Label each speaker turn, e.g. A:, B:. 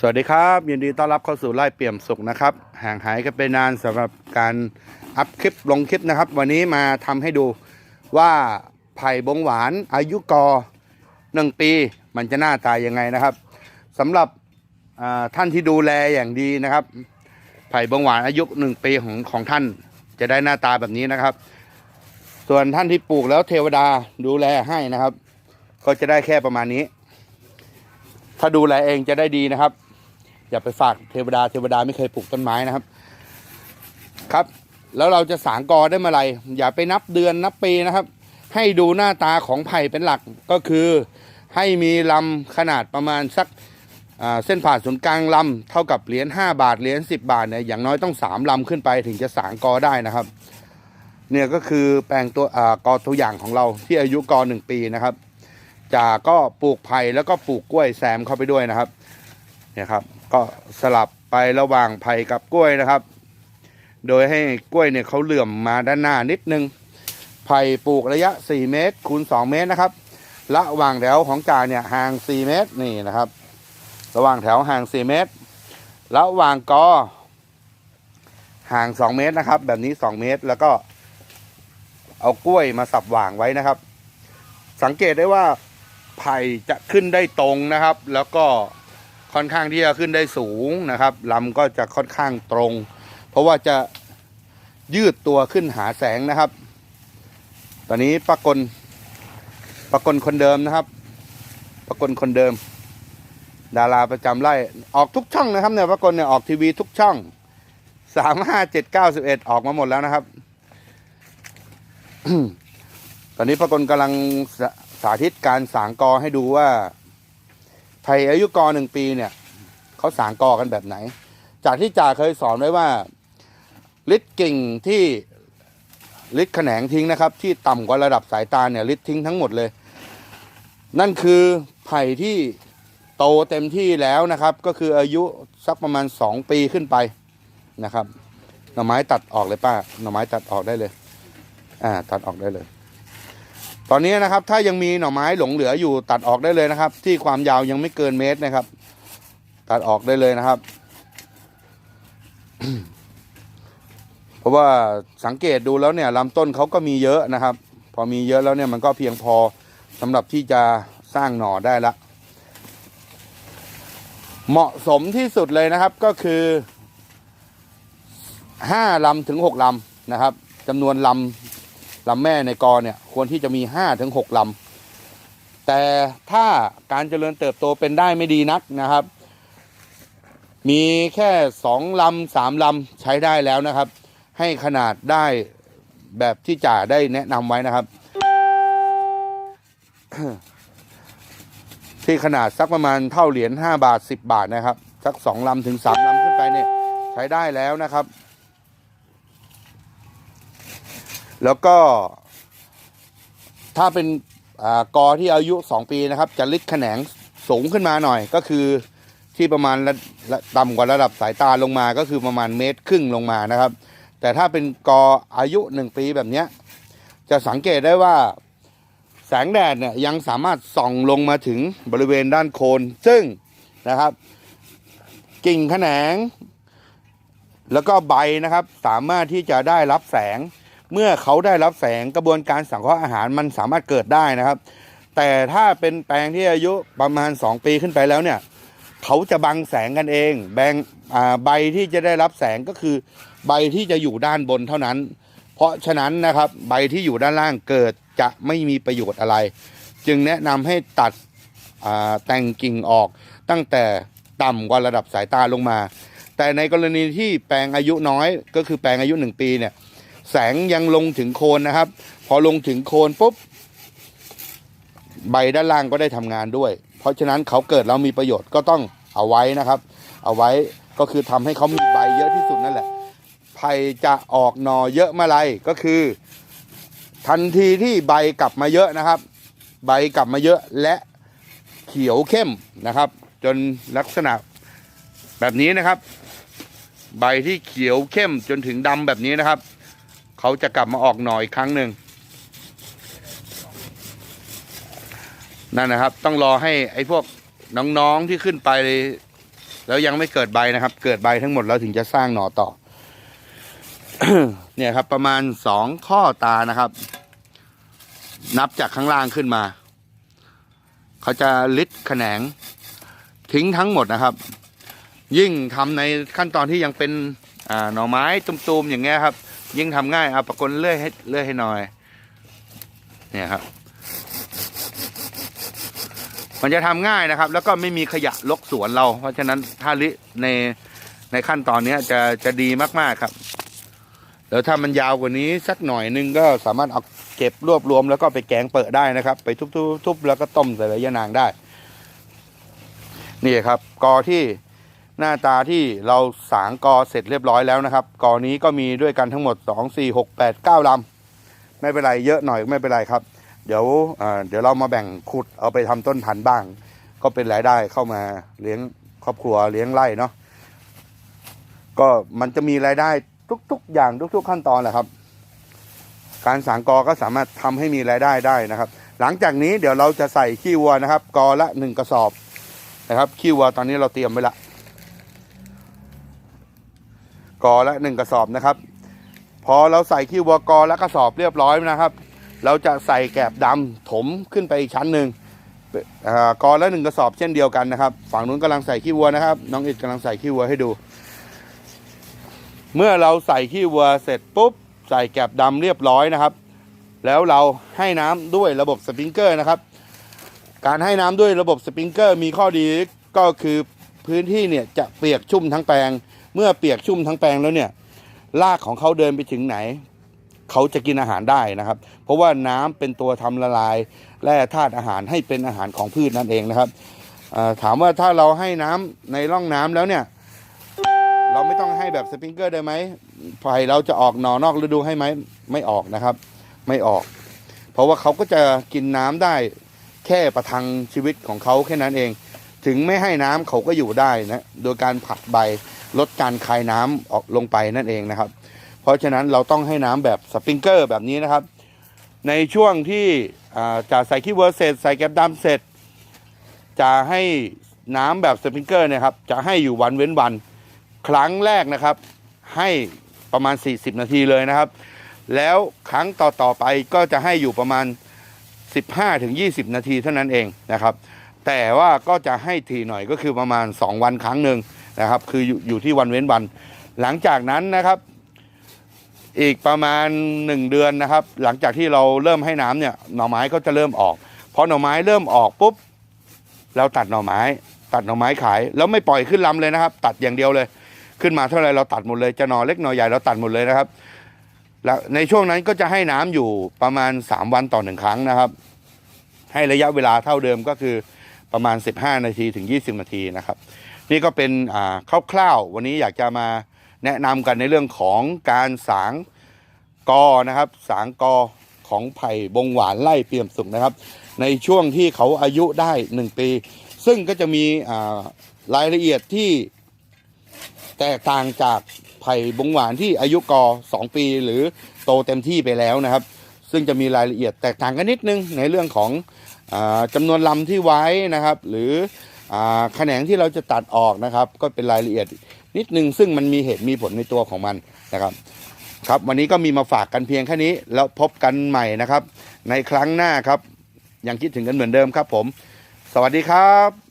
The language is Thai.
A: สวัสดีครับยินดีต้อนรับเข้าสู่ไล่เปี่ยมสุขนะครับ ห่างหายกันไปนานสำหรับการอัพคลิปลงคลิปนะครับ วันนี้มาทำให้ดูว่าไผ่บงหวานอายุกอหนึ่งปี มันจะหน้าตายยังไงนะครับสำหรับท่านที่ดูแลอย่างดีนะครับ ไผ่บงหวานอายุหนึ่งปีของของท่านจะได้หน้าตาแบบนี้นะครับ ส่วนท่านที่ปลูกแล้วเทวดาดูแลให้นะครับ ก็จะได้แค่ประมาณนี้ ถ้าดูแลเองจะได้ดีนะครับ อย่าไปฝากเทวดาเทวดาไม่เคยปลูกต้นไม้นะครับ ครับ แล้วเราจะสางกอได้เมื่อไหร่อย่าไปนับเดือนนับปีนะครับ ให้ดูหน้าตาของไผ่เป็นหลักก็คือให้มีลำขนาดประมาณสักเส้นผ่าศูนย์กลางลำเท่ากับเหรียญ5บาทเหรียญ10 บาทเนี่ยอย่างน้อยต้อง 3ลำขึ้นไปถึงจะสางกอได้นะครับ เนี่ยก็คือแปลงตัวอกอตัวอย่างของเราที่อายุกอหนึ่งปีนะครับจากก็ปลูกไผ่แล้วก็ปลูกกล้วยแซมเข้าไปด้วยนะครับ เนี่ยครับ ก็สลับไประหว่างไผ่กับกล้วยนะครับ โดยให้กล้วยเนี่ยเขาเหลื่อมมาด้านหน้านิดนึง ไผ่ปลูกระยะ 4 เมตรคูณ2เมตรนะครับ ระหว่างแถวของจ่าเนี่ยห่าง 4 เมตรนี่นะครับ ระหว่างแถวห่าง 4 เมตร ระหว่างกอห่าง 2 เมตรนะครับ แบบนี้ 2 เมตรแล้วก็เอากล้วยมาสับหว่างไว้นะครับ สังเกตได้ว่าไผ่จะขึ้นได้ตรงนะครับ แล้วก็ ค่อนข้างที่จะขึ้นได้สูงนะครับลำก็จะค่อนข้างตรง เพราะว่าจะยืดตัวขึ้นหาแสงนะครับ ตอนนี้ปากลปากลคนเดิมนะครับปากลคนเดิม ดาราประจำไล่ออกทุกช่องนะครับเนี่ยปากลเนี่ยออกทีวีทุกช่องสามห้าเจ็ดเก้าสิบเอ็ดออกมาหมดแล้วนะครับ ตอนนี้ปากลกำลังสสาธิตการสางกอให้ดูว่า ไผ่อายุกอหนึ่งปีเนี่ยเขาสางกอกันแบบไหน จากที่จ่าเคยสอนไว้ว่าลิดกิ่งที่ลิดแขนงทิ้งนะครับ ที่ต่ำกว่าระดับสายตาเนี่ยลิดทิ้งทั้งหมดเลย นั่นคือไผ่ที่โตเต็มที่แล้วนะครับ ก็คืออายุสักประมาณสองปีขึ้นไปนะครับหน่อไม้ตัดออกเลยป้าหน่อไม้ตัดออกได้เลย อ่า ตัดออกได้เลย ตอนนี้นะครับถ้ายังมีหน่อไม้หลงเหลืออยู่ตัดออกได้เลยนะครับ ที่ความยาวยังไม่เกินเมตรนะครับ ตัดออกได้เลยนะครับ เพราะว่าสังเกตดูแล้วเนี่ยลำต้นเขาก็มีเยอะนะครับ พอมีเยอะแล้วเนี่ยมันก็เพียงพอสำหรับที่จะสร้างหน่อได้ละ เหมาะสมที่สุดเลยนะครับก็คือห้าลำถึงหกลำนะครับจำนวนลำ ลำแม่ในกอเนี่ยควรที่จะมีห้าถึงหกลำ แต่ถ้าการเจริญเติบโตเป็นได้ไม่ดีนักนะครับ มีแค่สองลำสามลำใช้ได้แล้วนะครับ ให้ขนาดได้แบบที่จ่าได้แนะนำไว้นะครับ ที่ขนาดสักประมาณเท่าเหรียญห้าบาทสิบบาทนะครับ สักสองลำถึงสามลำขึ้นไปเนี่ยใช้ได้แล้วนะครับ แล้วก็ ถ้าเป็นอกอที่อายุ 2 ปีนะครับ จะลิดแขนงสูงขึ้นมาหน่อย ก็คือที่ประมาณระต่ำกว่าระดับสายตาลงมาก็คือประมาณเมตรครึ่งลงมานะครับ แต่ถ้าเป็นกออายุ 1 ปีแบบนี้จะสังเกตได้ว่าแสงแดดเนี่ยยังสามารถส่องลงมาถึงบริเวณด้านโคน ซึ่งนะครับ กิ่งแขนง แล้วก็ใบนะครับ สามารถที่จะได้รับแสง เมื่อเขาได้รับแสงกระบวนการสังเคราะห์อาหารมันสามารถเกิดได้นะครับ แต่ถ้าเป็นแปลงที่อายุประมาณ 2 ปีขึ้นไปแล้วเนี่ยเขาจะบังแสงกันเองแบงใบที่จะได้รับแสงก็คือ ใบที่จะอยู่ด้านบนเท่านั้น เพราะฉะนั้นนะครับใบที่อยู่ด้านล่างเกิดจะไม่มีประโยชน์อะไร จึงแนะนำให้ตัดแต่งกิ่งออกตั้งแต่ต่ำกว่าระดับสายตาลงมา แต่ในกรณีที่แปลงอายุน้อยก็คือแปลงอายุ 1 ปีเนี่ย แสงยังลงถึงโคนนะครับ พอลงถึงโคนปุ๊บใบด้านล่างก็ได้ทำงานด้วย เพราะฉะนั้นเขาเกิดแล้วมีประโยชน์ก็ต้องเอาไว้นะครับ เอาไว้ก็คือทำให้เขามีใบเยอะที่สุดนั่นแหละไผ่จะออกหนอเยอะเมื่อไรก็คือ ทันทีที่ใบกลับมาเยอะนะครับ ใบกลับมาเยอะและเขียวเข้มนะครับ จนลักษณะแบบนี้นะครับ ใบที่เขียวเข้มจนถึงดำแบบนี้นะครับ เขาจะกลับมาออกหน่ออีกครั้งหนึ่งนั่นนะครับ ต้องรอให้ไอ้พวกน้องๆที่ขึ้นไป แล้วยังไม่เกิดใบนะครับ เกิดใบทั้งหมดแล้วถึงจะสร้างหน่อต่อ เนี่ยครับ ประมาณสองข้อตานะครับ นับจากข้างล่างขึ้นมา เขาจะลิดแขนง ทิ้งทั้งหมดนะครับ ยิ่งทำในขั้นตอนที่ยังเป็นหน่อไม้ตุมๆอย่างเงี้ยครับ ยิ่งทำง่ายเอาประกลเลื่อยให้เลื่อยให้หน่อย เนี่ยครับ มันจะทำง่ายนะครับ แล้วก็ไม่มีขยะลกสวนเรา เพราะฉะนั้นถ้าลิในในขั้นตอนเนี้ยจะจะดีมากๆครับแล้วถ้ามันยาวกว่านี้สักหน่อยนึงก็สามารถเอาเก็บรวบรวมแล้วก็ไปแกงเปิดได้นะครับ ไปทุบๆๆแล้วก็ต้มใส่ใบยะนางได้ นี่ครับ กอที่ หน้าตาที่เราสางกอเสร็จเรียบร้อยแล้วนะครับ กอนี้ก็มีด้วยกันทั้งหมด 2 4 6 8 9ลำไม่เป็นไรเยอะหน่อยไม่เป็นไรครับ เดี๋ยวเดี๋ยวเรามาแบ่งขุดเอาไปทำต้นพันธุ์บ้าง ก็เป็นรายได้เข้ามาเลี้ยงครอบครัวเลี้ยงไร่เนาะก็มันจะมีรายได้ทุก ๆ อย่างทุก ๆ ขั้นตอนแหละครับ การสางกอก็สามารถทำให้มีรายได้ได้นะครับ หลังจากนี้เดี๋ยวเราจะใส่ขี้วัวนะครับ กอละหนึ่งกระสอบนะครับขี้วัวตอนนี้เราเตรียมไว้ละ กอละหนึ่งกระสอบนะครับ พอเราใส่ขี้วัวกอและกระสอบเรียบร้อยนะครับ เราจะใส่แกบดำถมขึ้นไปอีกชั้นหนึ่งกอละหนึ่งกระสอบเช่นเดียวกันนะครับ ฝั่งนู้นกำลังใส่ขี้วัวนะครับ น้องอิดกำลังใส่ขี้วัวให้ดู เมื่อเราใส่ขี้วัวเสร็จปุ๊บ ใส่แกบดำเรียบร้อยนะครับ แล้วเราให้น้ำด้วยระบบสปริงเกอร์นะครับ การให้น้ำด้วยระบบสปริงเกอร์มีข้อดีก็คือ พื้นที่เนี่ยจะเปียกชุ่มทั้งแปลง เมื่อเปียกชุ่มทั้งแปลงแล้วเนี่ยรากของเขาเดินไปถึงไหน เขาจะกินอาหารได้นะครับ เพราะว่าน้ำเป็นตัวทำละลายแร่ธาตุอาหารให้เป็นอาหารของพืชนั่นเองนะครับถามว่าถ้าเราให้น้ำในร่องน้ำแล้วเนี่ย เราไม่ต้องให้แบบสปริงเกอร์ได้ไหมไผ่เราจะออกหนอนอกฤดูให้ไหมไม่ออกนะครับ ไม่ออก เพราะว่าเขาก็จะกินน้ำได้แค่ประทังชีวิตของเขาแค่นั้นเอง ถึงไม่ให้น้ำเขาก็อยู่ได้นะโดยการผัดใบลดการคายน้ำออกลงไปนั่นเองนะครับ เพราะฉะนั้นเราต้องให้น้ำแบบสปริงเกอร์แบบนี้นะครับ ในช่วงที่จะใส่ขี้เวอร์เสร็จใส่แก๊บดำเสร็จ จะให้น้ำแบบสปริงเกอร์เนะครับจะให้อยู่วันเว้นวัน ครั้งแรกนะครับ ให้ประมาณ 40 นาทีเลยนะครับ แล้วครั้งต่อต่อๆไปก็จะให้อยู่ประมาณ 15ถึง20 นาทีเท่านั้นเองนะครับ แต่ว่าก็จะให้ทีหน่อยก็คือประมาณ 2 วันครั้งหนึ่งนะครับ คืออยู่อยู่ที่วันเว้นวัน หลังจากนั้นนะครับอีกประมาณ 1 เดือนนะครับ หลังจากที่เราเริ่มให้น้ำเนี่ยหน่อไม้ก็จะเริ่มออกพอหน่อไม้เริ่มออกปุ๊บเราตัดหน่อไม้ ตัดหน่อไม้ขาย แล้วไม่ปล่อยขึ้นลำเลยนะครับ ตัดอย่างเดียวเลย ขึ้นมาเท่าไรเราตัดหมดเลยจะหน่อเล็กหน่อใหญ่เราตัดหมดเลยนะครับแล้วในช่วงนั้นก็จะให้น้ำอยู่ประมาณ 3 วันต่อหนึ่งครั้งนะครับ ให้ระยะเวลาเท่าเดิมก็คือ ประมาณ 15 นาทีถึง 20 นาทีนะครับ นี่ก็เป็นคร่าวๆ วันนี้อยากจะมาแนะนำกันในเรื่องของการสางกอนะครับ สางกอของไผ่บงหวานไล่เปี่ยมสุขนะครับ ในช่วงที่เขาอายุได้ 1 ปี ซึ่งก็จะมีรายละเอียดที่แตกต่างจากไผ่บงหวานที่อายุกอ 2 ปีหรือโตเต็มที่ไปแล้วนะครับ ซึ่งจะมีรายละเอียดแตกต่างกันนิดนึงในเรื่องของ จำนวนลำที่ไว้นะครับ หรือแขนงที่เราจะตัดออกนะครับ ก็เป็นรายละเอียดนิดนึงซึ่งมันมีเหตุมีผลในตัวของมันนะครับ ครับวันนี้ก็มีมาฝากกันเพียงแค่นี้ แล้วพบกันใหม่นะครับ ในครั้งหน้าครับยังคิดถึงกันเหมือนเดิมครับผม สวัสดีครับ